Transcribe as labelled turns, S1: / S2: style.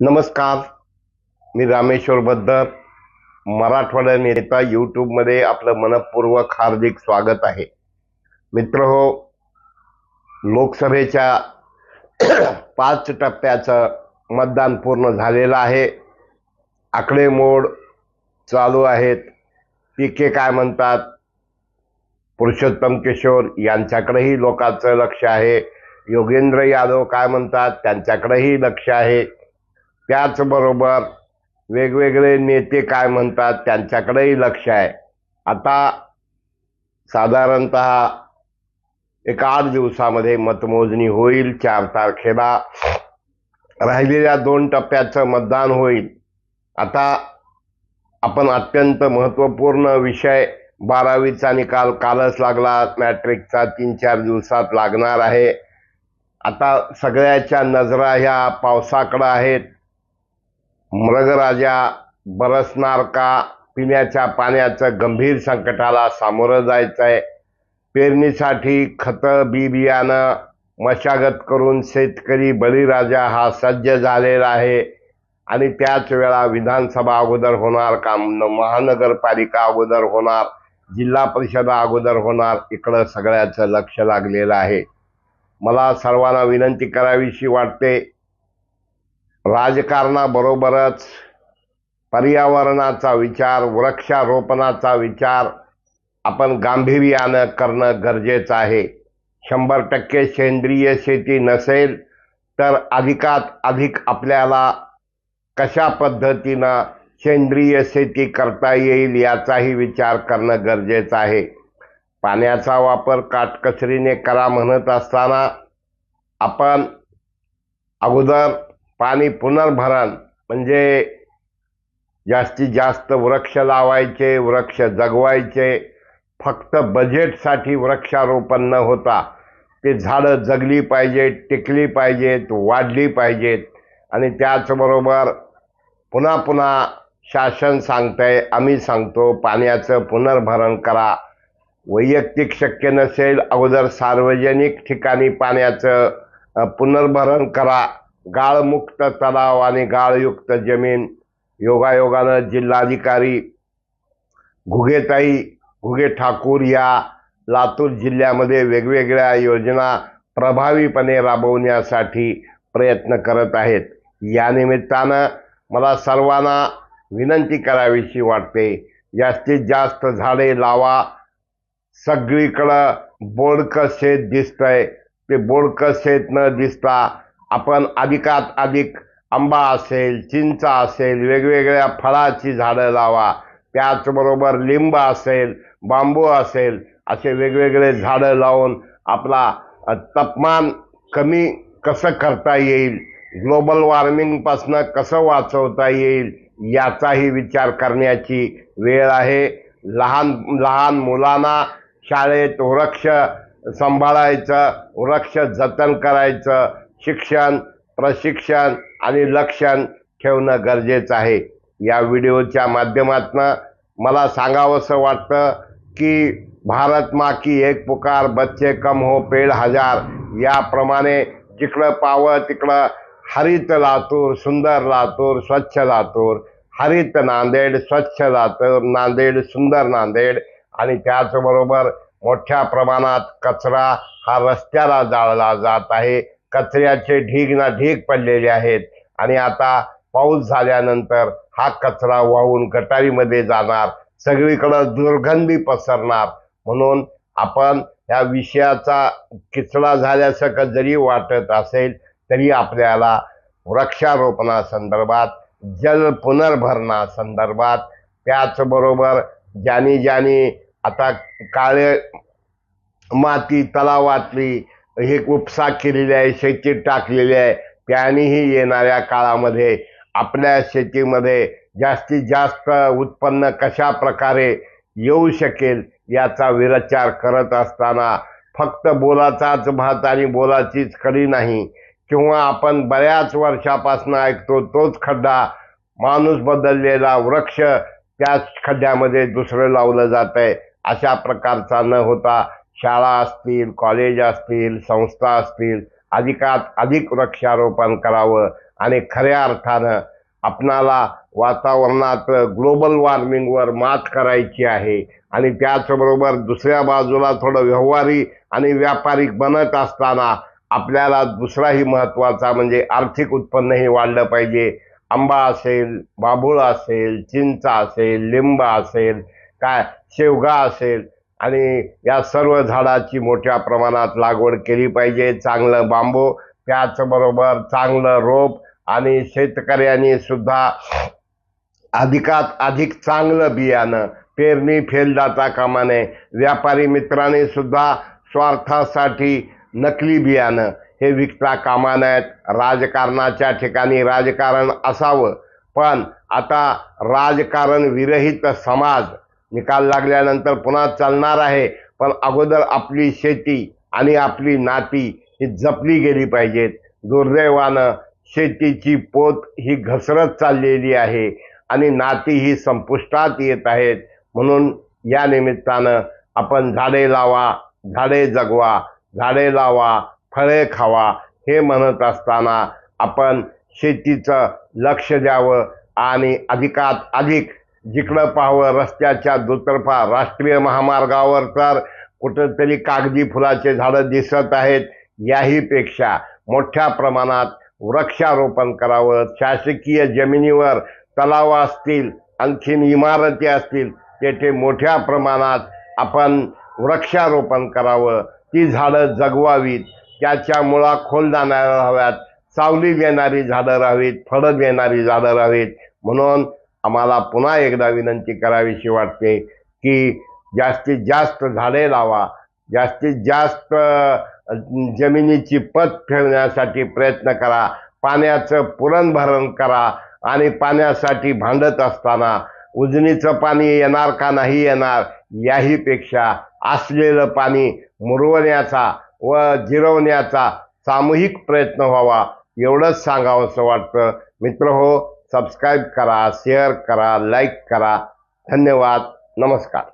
S1: नमस्कार. मी रामेश्वर बद्दर मराठवाडा नेता यूट्यूबमध्ये आपलं मनपूर्वक हार्दिक स्वागत आहे. मित्र हो लोकसभेच्या पाच टप्प्याचं मतदान पूर्ण झालेलं आहे. आकडेमोड चालू आहेत. पीके काय म्हणतात? पुरुषोत्तम किशोर यांच्याकडेही लोकांचं लक्ष आहे. योगेंद्र यादव काय म्हणतात? त्यांच्याकडेही लक्ष आहे. त्याचबरोबर वेगवेगळे नेते काय म्हणतात त्यांच्याकडेही लक्ष आहे. आता साधारणत एक आठ दिवसामध्ये मतमोजणी होईल चार तारखेला राहिलेल्या दोन टप्प्याचं मतदान होईल. आता आपण अत्यंत महत्त्वपूर्ण विषय बारावीचा निकाल कालच लागला मॅट्रिकचा तीन चार दिवसात लागणार आहे. आता सगळ्याच्या नजरा ह्या पावसाकडं आहेत. मृगराजा बरसणार का पिण्याच्या पाण्याचं गंभीर संकटाला सामोरं जायचं आहे पेरणीसाठी खतं बी बियाणं मशागत करून शेतकरी बळीराजा हा सज्ज झालेला आहे आणि त्याच वेळा विधानसभा अगोदर होणार का महानगरपालिका अगोदर होणार जिल्हा परिषदा अगोदर होणार इकडं सगळ्याचं लक्ष लागलेलं आहे. मला सर्वांना विनंती करावीशी वाटते. राजकारणाबरोबरच पर्यावरणाचा विचार वृक्षारोपणाचा विचार आपण गांभीर्यानं करणं गरजेचं आहे. शंभर टक्के सेंद्रिय शेती नसेल तर अधिकात अधिक आपल्याला कशा पद्धतीनं सेंद्रिय शेती करता येईल याचाही विचार करणं गरजेचं आहे. पाण्याचा वापर काटकसरीने करा म्हणत असताना आपण अगोदर पाणी पुनर्भरण म्हणजे जास्तीत जास्त वृक्ष लावायचे वृक्ष जगवायचे. फक्त बजेटसाठी वृक्षारोपण न होता ते झाडं जगली पाहिजेत टिकली पाहिजेत वाढली पाहिजेत. आणि त्याचबरोबर पुन्हा पुन्हा शासन सांगतंय आम्ही सांगतो पाण्याचं पुनर्भरण करा. वैयक्तिक शक्य नसेल अगोदर सार्वजनिक ठिकाणी पाण्याचं पुनर्भरण करा. गाळमुक्त तलाव आणि गाळयुक्त जमीन. योगायोगानं जिल्हाधिकारी घुगेताई घुगे ठाकूर या लातूर जिल्ह्यामध्ये वेगवेगळ्या योजना प्रभावीपणे राबवण्यासाठी प्रयत्न करत आहेत. या निमित्तानं मला सर्वांना विनंती करावीशी वाटते. जास्तीत जास्त झाडे लावा. सगळीकडं बोडकं शेत दिसतंय. ते बोडकं शेत न दिसता आपण अधिकात अधिक आंबा असेल चिंच असेल वेगवेगळ्या फळाची झाडं लावा. त्याचबरोबर लिंब असेल बांबू असेल असे वेगवेगळे झाडं लावून आपला तापमान कमी कसं करता येईल? ग्लोबल वॉर्मिंगपासनं कसं वाचवता येईल? याचाही विचार करण्याची वेळ आहे. लहान लहान मुलांना शाळेत वृक्ष सांभाळायचं वृक्ष जतन करायचं शिक्षण प्रशिक्षण आणि लक्षण ठेवणं गरजेचं आहे. या व्हिडिओच्या माध्यमातनं मला सांगावंसं वाटतं की भारत मा की एक पुकार बच्चे कम हो पेड हजार. याप्रमाणे जिकडं पावं तिकडं हरित लातूर सुंदर लातूर स्वच्छ लातूर. हरित नांदेड स्वच्छ लातूर नांदेड सुंदर नांदेड. आणि त्याचबरोबर मोठ्या प्रमाणात कचरा हा रस्त्याला जाळला जात आहे. कचऱ्याचे ढीग ना ढीग पडलेले आहेत. आणि आता पाऊस झाल्यानंतर हा कचरा वाहून गटारीमध्ये जाणार. सगळीकडं दुर्गंधी पसरणार. म्हणून आपण या विषयाचा किचडा झाल्यासारखं जरी वाटत असेल तरी आपल्याला वृक्षारोपणासंदर्भात जल पुनर्भरणासंदर्भात त्याचबरोबर ज्यानी ज्यानी आता काळे माती तलावातली हे उपसा केलेली आहे शेतीत टाकलेली आहे. त्यानेही येणाऱ्या काळामध्ये आपल्या शेतीमध्ये जास्तीत जास्त उत्पन्न कशा प्रकारे येऊ शकेल याचा विचार करत असताना फक्त बोलाचाच भात आणि बोलाचीच खडी नाही किंवा आपण बऱ्याच वर्षापासून ऐकतो तोच खड्डा माणूस बदललेला वृक्ष त्याच खड्ड्यामध्ये दुसरं लावलं जात आहे अशा प्रकारचा न होता शाळा असतील कॉलेज असतील संस्था असतील अधिकात अधिक वृक्षारोपण करावं आणि खऱ्या अर्थानं आपणाला वातावरणात ग्लोबल वॉर्मिंगवर मात करायची आहे. आणि त्याचबरोबर दुसऱ्या बाजूला थोडं व्यवहारी आणि व्यापारिक बनत असताना आपल्याला दुसराही महत्त्वाचा म्हणजे आर्थिक उत्पन्नही वाढलं पाहिजे. आंबा असेल बाभूळ असेल चिंचा असेल लिंब असेल काय शेवगा असेल आणि या सर्व झाडाची मोठ्या प्रमाणात लागवड केली पाहिजे. चांगलं बांबू त्याचबरोबर चांगलं रोप आणि शेतकऱ्यांनी सुद्धा अधिकात अधिक चांगलं बियाणं पेरणी फेल जाता कामा नये व्यापारी मित्रांनी सुद्धा स्वार्थासाठी नकली बियाणं हे विकता कामा नयेत. राजकारणाच्या ठिकाणी राजकारण असावं. पण आता राजकारण विरहित समाज निकाल लागल्यानंतर पुन्हा चालणार आहे पण अगोदर आपली शेती आणि आपली नाती ही जपली गेली पाहिजेत. दुर्दैवानं शेतीची पोत ही घसरत चाललेली आहे आणि नाती ही संपुष्टात येत आहेत. म्हणून या निमित्तानं आपण झाडे लावा झाडे जगवा झाडे लावा फळे खावा हे म्हणत असताना आपण शेतीचं लक्ष द्यावं आणि अधिकात अधिक जिकडं पाहावं रस्त्याच्या दुतर्फा राष्ट्रीय महामार्गावर तर कुठंतरी कागदी फुलाचे झाडं दिसत आहेत. याहीपेक्षा मोठ्या प्रमाणात वृक्षारोपण करावं. शासकीय जमिनीवर तलाव असतील आणखीन इमारती असतील तेथे मोठ्या प्रमाणात आपण वृक्षारोपण करावं. ती झाडं जगवावीत. त्याच्या मुळा खोल जाणाऱ्या हव्यात. सावली देणारी झाडं राहावीत फळं देणारी झाडं राहावीत. म्हणून आम्हाला पुन्हा एकदा विनंती करावीशी वाटते की जास्तीत जास्त झाडे लावा जास्तीत जास्त जमिनीची पत ठेवण्यासाठी प्रयत्न करा पाण्याचं पुरणभरण करा आणि पाण्यासाठी भांडत असताना उजनीचं पाणी येणार का नाही येणार याहीपेक्षा असलेलं पाणी मुरवण्याचा व जिरवण्याचा सामूहिक प्रयत्न व्हावा एवढंच सांगावं असं वाटतं. मित्र हो सबस्क्राईब करा शेअर करा लाईक करा. धन्यवाद. नमस्कार.